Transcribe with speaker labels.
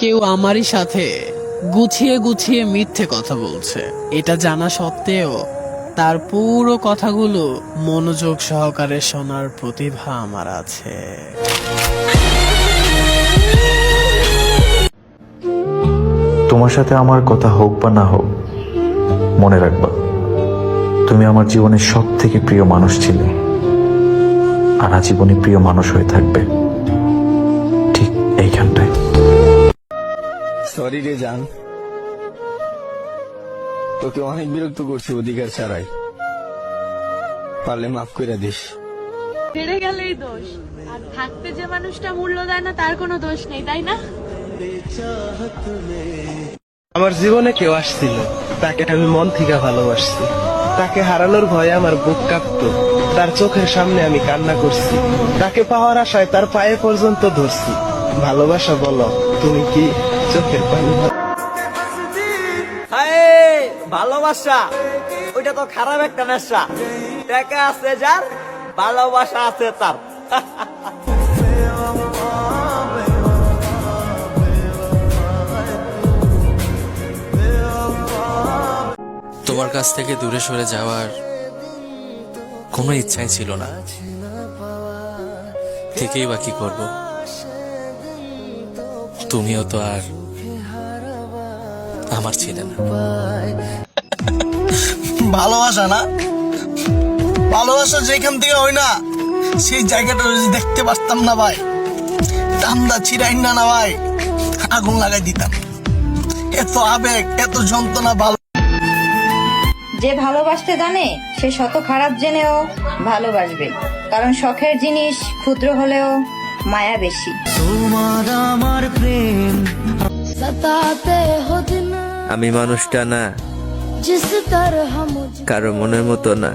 Speaker 1: কেউ আমারই সাথে গুছিয়ে গুছিয়ে মিথ্যে কথা বলছে। এটা জানা সত্ত্বেও তার পুরো কথাগুলো মনোযোগ সহকারে শোনার প্রতিভা আমার আছে।
Speaker 2: তোমার সাথে আমার কথা হোক বা না হোক, মনে রাখবা, তুমি আমার জীবনের সব থেকে প্রিয় মানুষ ছিলে, আর আজীবনে প্রিয় মানুষ হয়ে থাকবে।
Speaker 3: সরি রে জান। তোকে অনেক বিরক্ত করছি অধিকার ছাড়াই। পারলে মাফ করে দিস।
Speaker 4: বেড়ে গেলেই দোষ। আর থাকতে যে মানুষটা মূল্য দেয় না তার কোনো দোষ নেই তাই না?
Speaker 5: আমার জীবনে কেউ আসছিল তাকে আমি মন থেকে ভালোবাসছি। তাকে হারানোর ভয়ে আমার বুক কাঁপতো। তার চোখের সামনে আমি কান্না করছি। তাকে পাওয়ার আশায় তার পায়ে পর্যন্ত ধরছি। ভালোবাসা বলো তুমি কি? চোখের পানি
Speaker 6: ভালোবাসা, ওইটা তো খারাপ একটা নেশা। টাকা আছে যার, ভালোবাসা আছে তার।
Speaker 7: তোমার কাছ থেকে দূরে সরে যাওয়ার কোনো ইচ্ছাই ছিল না। থেকেই বা কি করব? তুমিও তো আর আমার ছিলে না।
Speaker 8: ভালোবাসা না? ভালোবাসা যেখান থেকে হয় না সেই জায়গাটা যদি দেখতে পারতাম না ভাই। টান্দা ছিড়াই না না ভাই আগুন লাগাই দিতাম। এত আবেগ এত যন্ত্রণা ভালো
Speaker 9: যে ভালোবাসতে জানে সে শত খারাপ জেনেও ভালোবাসবে। কারণ শখের জিনিস ক্ষুদ্র হলেও মায়া বেশি।
Speaker 6: আমি মানুষটা না। কারও মনের মতো না।